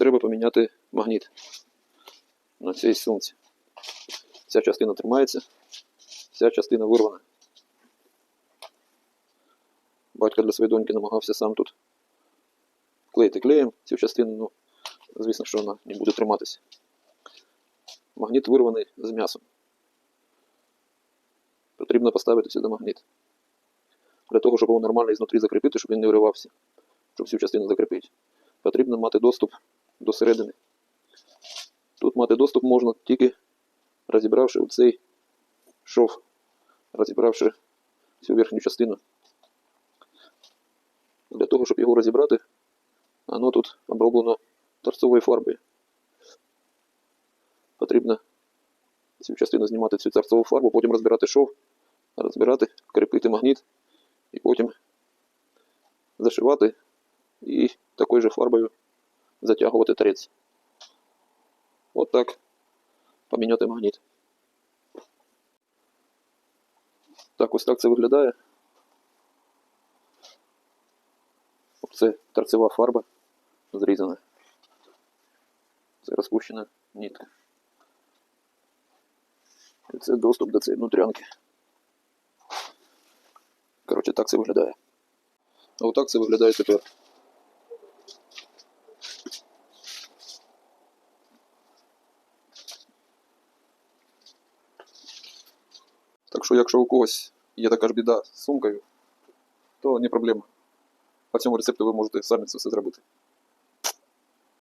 треба поміняти магніт на цій сумці. Ця частина тримається, ця частина вирвана. Батько для своєї доньки намагався сам тут клеїти клеєм цю частину, ну, звісно, що вона не буде триматися. Магніт вирваний з м'ясом. Потрібно поставити сюди магніт. Для того, щоб його нормально ізнутрі закріпити, щоб він не виривався, щоб всю частину закріпити. Потрібно мати доступ до середини. Тут мати доступ можна тільки розібравши оцей шов, розібравши цю верхню частину. Для того, щоб його розібрати, воно тут оброблено торцовою фарбою. Потрібно цю частину знімати цю торцову фарбу, потім розбирати шов, розбирати, кріпити магніт і потім зашивати і такою же фарбою затягувати торець. От так поміняти магніт. Так, ось так це виглядає. Це торцева фарба зрізана. Це розпущена нитка. І це доступ до цієї внутрянки. Коротше, так це виглядає. А отак це виглядає тепер. Так що, якщо у когось є така ж біда з сумкою, то не проблема. По цьому рецепту ви можете самі це все зробити.